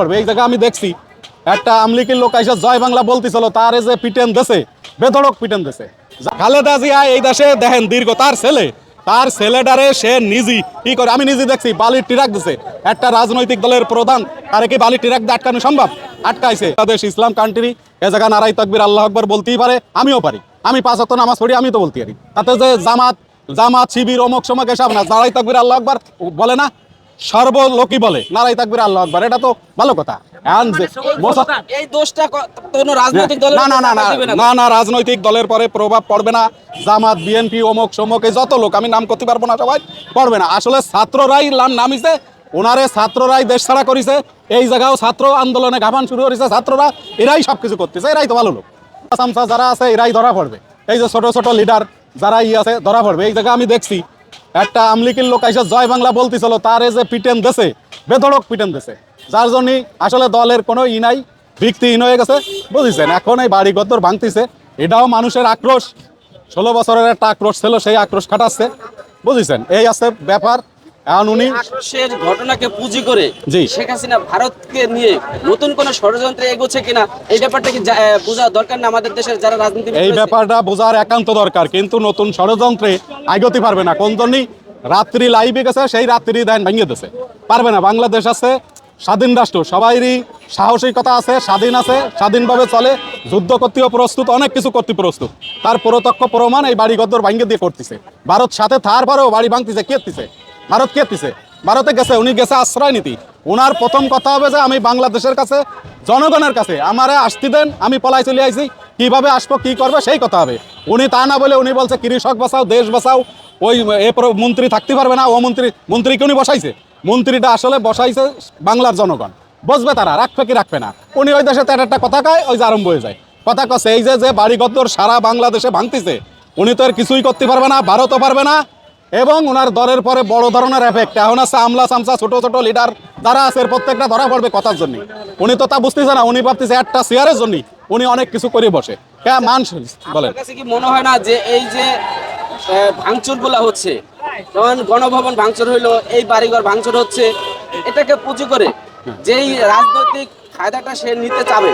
করবে। এই জায়গা আমি দেখছি, একটা আমলিকের লোক এসে জয় বাংলা বলতেছিল, তার যে পিটেন দেশে বেধড়ক পিটেন দেশে খালেদা জিয়া এই দেশে দেখেন দীর্ঘ, তার ছেলে, তার ছেলেটারে সে নিজে কি করে, আমি নিজে দেখছি, বালির টিরাক দিছে। একটা রাজনৈতিক দলের প্রধান তারে কি বালির টিরাক দিয়ে আটকানো সম্ভব? আটকাইছে। বাংলাদেশ ইসলাম কান্ট্রি, এ জায়গা নারাই তকবির আল্লাহ আকবর বলতেই পারে, আমিও পারি। আমি পাঁচ অক্ট নামাজ পড়ি আমি তো বলতে পারি। তাতে যে জামাত জামাত, শিবির, অমুক, সমক এসব না, নারাই তকবির আল্লাহ আকবর বলে না সর্বলোকই বলে নারাই তাকবির আল্লাহ আকবর। এটা তো ভালো কথা। এখন এই দোষটা কোনো রাজনৈতিক দলের না না না না। না না রাজনৈতিক দলের পরে প্রভাব পড়বে না। জামাত বিএনপি অমুক সমক এই যত লোক আমি নাম করতে পারব না সবাই পড়বে না। আসলে ছাত্ররাই নাম নামিছে ওনারে ছাত্ররাই দেশ ছাড়া করেছে। এই জায়গাও ছাত্র আন্দোলনে গাভান শুরু করেছে ছাত্ররা এরাই সবকিছু করতেছে এরাই তো ভালো লোক। যারা আছে এরাই ধরা পড়বে। এই যে ছোট ছোট লিডার যারা ই আছে ধরা পড়বে। এই জায়গা আমি দেখছি। একটা আমলিকের লোক এসে জয় বাংলা বলতেছিল, তার যে পিটেন দেশে বেধড়ক পিটেন দেশে যার জন্য আসলে দলের কোনো ই নাই ভিত্তিহীন হয়ে গেছে। বুঝেছেন? এখন এই বাড়ি গদ্দর ভাঙতিছে। এটাও মানুষের আক্রোশ। ষোলো বছরের একটা আক্রোশ ছিল, সেই আক্রোশ খাটাচ্ছে। বুঝেছেন? এই আছে ব্যাপার। এখন উনি আক্রোশের ঘটনাকে পুঁজি করে শেখ হাসিনা ভারতকে নিয়ে নতুন কোন ষড়যন্ত্রে এগোচ্ছে কিনা এই ব্যাপারটা কি বোঝা দরকার না আমাদের দেশের যারা রাজনীতি এই ব্যাপারটা বোঝার একান্ত দরকার কিন্তু নতুন ষড়যন্ত্রে আগতি পারবে না। কোন জন্যই? রাত্রি লাইভে গেছে সেই রাত্রি দেন ভেঙে দিছে পারবে না বাংলাদেশ আছে স্বাধীন রাষ্ট্র সবাইরই সাহসিকতা আছে স্বাধীন আছে স্বাধীনভাবে চলে যুদ্ধ করতেও প্রস্তুত অনেক কিছু করতে প্রস্তুত। তার প্রত্যক্ষ প্রমাণ এই বাড়ি গদ্দর ভাঙ্গে দিয়ে করতেছে। ভারত সাথে থার পরেও বাড়ি ভাঙতেছে কেতিছে ভারত কেতিছে ভারতে গেছে, উনি গেছে আশ্রয় নীতি। ওনার প্রথম কথা হবে যে, আমি বাংলাদেশের কাছে, জনগণের কাছে আমারে আসতে দেন, আমি পলাই চলে আইছি। কীভাবে আসব, কি করবে, সেই কথা হবে। উনি তা না বলে উনি বলছে, কৃষক বাঁচাও দেশ বাঁচাও ওই এরপর মন্ত্রী থাকতে পারবে না, ও মন্ত্রী, মন্ত্রীকে উনি বসাইছে। মন্ত্রীটা আসলে বসাইছে বাংলার জনগণ। বসবে তারা রাখবে কি রাখবে না। উনি ওই দেশে তার একটা কথা কয়, ওই যে আরম্ভ হয়ে যায়। কথা কছে এই যে যে বাড়িগদ্দর সারা বাংলাদেশে ভাঙতিছে, উনি তো আর কিছুই করতে পারবে না, ভারতও পারবে না এবং ওনার দরের পরে বড় ধরনের এফেক্ট এখন আছে আমলা সামসা ছোট ছোট লিডার যারা আছে এর প্রত্যেকটা ধরা পড়বে কথার জন্য উনি তো তা বুঝতেছে না উনি ভাবতেছে একটা শেয়ারের জন্য উনি অনেক কিছু করে বসে। হ্যাঁ মান বলেন। কাছে কি মনে হয় না যে এই যে ভাঙচুরগুলা হচ্ছে যেমন গণভবন ভাঙচুর হইল এই বাড়িঘর ভাঙচুর হচ্ছে এটাকে পুঁজি করে যেই রাজনৈতিক ফায়দাটা সে নিতে চাবে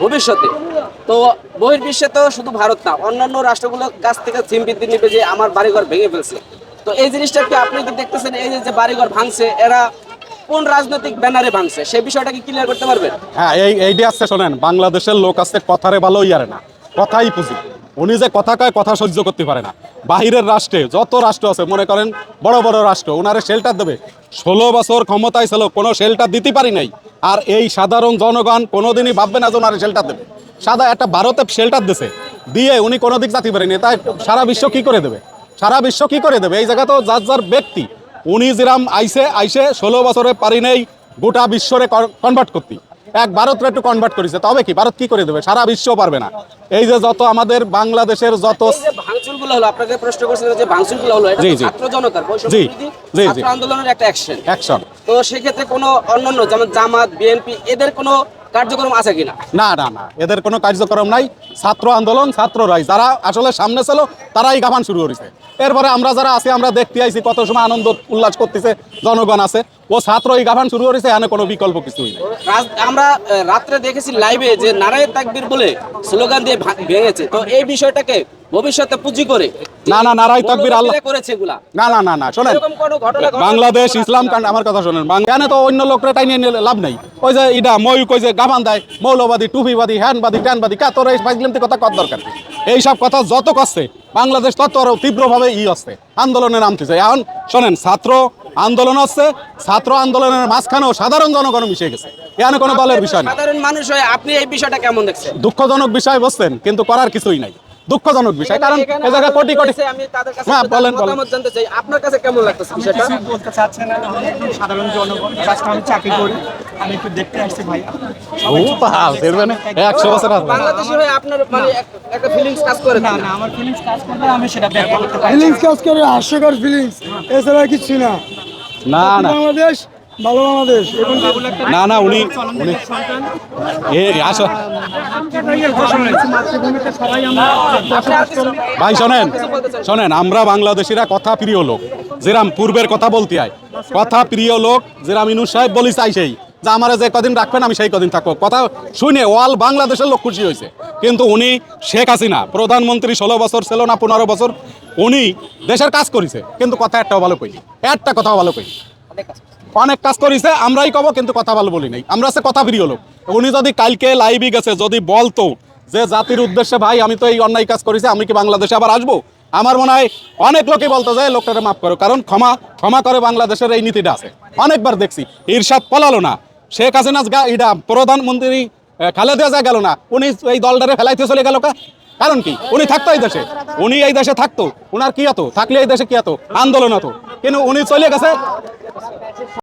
ভবিষ্যতে তো বহির্বিশ্বে তো শুধু ভারত না অন্যান্য রাষ্ট্রগুলোর কাছ থেকে সিম্পিতি নিবে যে আমার বাড়িঘর ভেঙে ফেলছে। তো এই জিনিসটা কি আপনি কি দেখতেছেন? এই যে বাড়িঘর ভাঙছে, এরা কোন রাজনৈতিক ব্যানারে ভাঙছে? সেই বিষয়টা কি ক্লিয়ার করতে পারবেন? হ্যাঁ এই, এইটি আসছে, শোনেন, বাংলাদেশের লোক আসছে কথারে ভালো ইয়ারে না, কথাই পুঁজি উনি যে কথা কয়, কথা সহ্য করতে পারে না। বাহিরের রাষ্ট্রে যত রাষ্ট্র আছে, মনে করেন বড় বড় রাষ্ট্র ওনারে শেল্টার দেবে। ষোলো বছর ক্ষমতায় ছিল, কোনো শেল্টার দিতে পারি নাই। আর এই সাধারণ জনগণ কোনোদিনই ভাববে না যে ওনারে শেল্টার দেবে। সাদা একটা ভারতে শেল্টার দিছে, দিয়ে উনি কোনো দিক জাতি পারেনি তাই সারা বিশ্ব কি করে দেবে? সারা বিশ্ব কি করে দেবে? এই জায়গা তো যার যার ব্যক্তি। উনি যেরাম আইসে আইসে ষোলো বছরে পারি নেই গোটা বিশ্বরে কনভার্ট করতে। এক ভারতরে একটু কনভার্ট করেছে তবে কি ভারত কি করে দেবে? সারা বিশ্ব পারবে না। এই যে যত আমাদের বাংলাদেশের যত এই যে ভাঙচুরগুলো হলো আপনাকে প্রশ্ন করছিলেন যে ভাঙচুরগুলো হলো এটা তো ছাত্র জনতার জি, জি, জি। আন্দোলনের একটা অ্যাকশন অ্যাকশন তো সেক্ষেত্রে কোনো অন্যান্য যেমন জামাত বিএনপি এদের কোনো কার্যক্রম আছে কিনা? না না না এদের কোনো কার্যক্রম নাই। ছাত্র আন্দোলন ছাত্ররাই যারা আসলে সামনে ছিল তারাই গাভান শুরু করেছে। এরপরে আমরা যারা আছি আমরা দেখতে আইছি কত সময় আনন্দ উল্লাস করতেছে জনগণ আছে। ও ছাত্র এই গাভান শুরু করেছে এখানে কোনো বিকল্প কিছুই নেই। আমরা রাত্রে দেখেছি লাইভে যে নারায়ণ তাকবির বলে স্লোগান দিয়ে ভেঙেছে। তো এই বিষয়টাকে ভবিষ্যতে পুঁজি করে। না, না, নারায়ে তাকবীর আল্লাহ- করেছে এগুলা। না না না না শোনেন। এরকম কোনো ঘটনা ঘটে- বাংলাদেশ ইসলাম কান্ড আমার কথা শোনেন। কেন তো অন্য লোকরা টাইনিয়ে নিলে লাভ নেই। ওই যে ইডা ময়ূর কই যে গাবান দেয় মৌলবাদী টুপিবাদী হ্যানবাদী ট্যানবাদী কা তোর এই ফাইজলিমতি কথা কত দরকার? কি? এইসব কথা যত করছে বাংলাদেশ তত আরও তীব্রভাবে ই হচ্ছে আন্দোলনে নামতেছে। এখন শোনেন ছাত্র আন্দোলন হচ্ছে ছাত্র আন্দোলনের মাঝখানেও সাধারণ জনগণ মিশে গেছে। এখানে কোনো দলের বিষয় না সাধারণ মানুষ হয়ে আপনি এই বিষয়টা কেমন দেখছেন? দুঃখজনক বিষয় বলছেন কিন্তু করার কিছুই নাই। দুঃখজনক বিষয় কারণ এখানে এ জায়গায় কোটি কোটি আমি তাদের কাছে হ্যাঁ, বলেন, বলেন। মতামত জানতে চাই। আপনার কাছে কেমন লাগতেছে বিষয়টা? কিছু বলতে চাচ্ছেন না। আমি সাধারণ জনগণ জাস্ট আমি চাকরি করি। আমি একটু দেখতে আসছি ভাই। ও পাহাড় দেখবেন একশো বছর আসবে বাংলাদেশি হয়ে আপনার মানে একটা ফিলিংস কাজ করে না না আমার ফিলিংস কাজ করবে আমি সেটা ব্যক্ত করতে পারি ফিলিংস কাজ করে হাস্যকর ফিলিংস এছাড়া কিছু না। না না। বাংলাদেশ ভালো বাংলাদেশ না না, উনি ভাই, শোনেন শোনেন, আমরা বাংলাদেশিরা কথা প্রিয় লোক। যেরাম পূর্বের কথা বলতে হয় কথা প্রিয় লোক, যেরাম ইনু সাহেব বলি চাই সেই। যে আমার যে কদিন রাখবেন, আমি সেই কদিন থাকব। কথা শুনে ওয়াল বাংলাদেশের লোক খুশি হয়েছে। কিন্তু উনি শেখ হাসিনা, প্রধানমন্ত্রী ষোলো বছর ছিল না পনেরো বছর, উনি দেশের কাজ করেছে। কিন্তু কথা একটাও ভালো কইনি। একটা কথাও ভালো কইনি। অনেক কাজ করেছে, আমরাই কব, কিন্তু কথা ভালো বলি নাই। আমরা সে কথা প্রিয় লোক। উনি যদি কালকে লাইভে গেছে, যদি বলতো যে জাতির উদ্দেশ্যে, ভাই, আমি তো এই অন্যায় কাজ করেছি, আমি কি বাংলাদেশে আবার আসব? আমার মনে হয় অনেক লোকে বলতো যে লোকটাকে মাফ করো, কারণ ক্ষমা ক্ষমা করে বাংলাদেশের এই নীতিটা আছে। অনেকবার দেখছি ঈর্ষাদ পলালো না। শেখ হাসিনা এটা প্রধানমন্ত্রী খালেদা যা গেল না। উনি এই দলটারে ফেলাইতে চলে গেল কা? কারণ কি? উনি থাকতো এই দেশে। উনি এই দেশে থাকতো। উনার কি হতো থাকলে এই দেশে কি হতো আন্দোলন হতো কিন্তু উনি চলে গেছে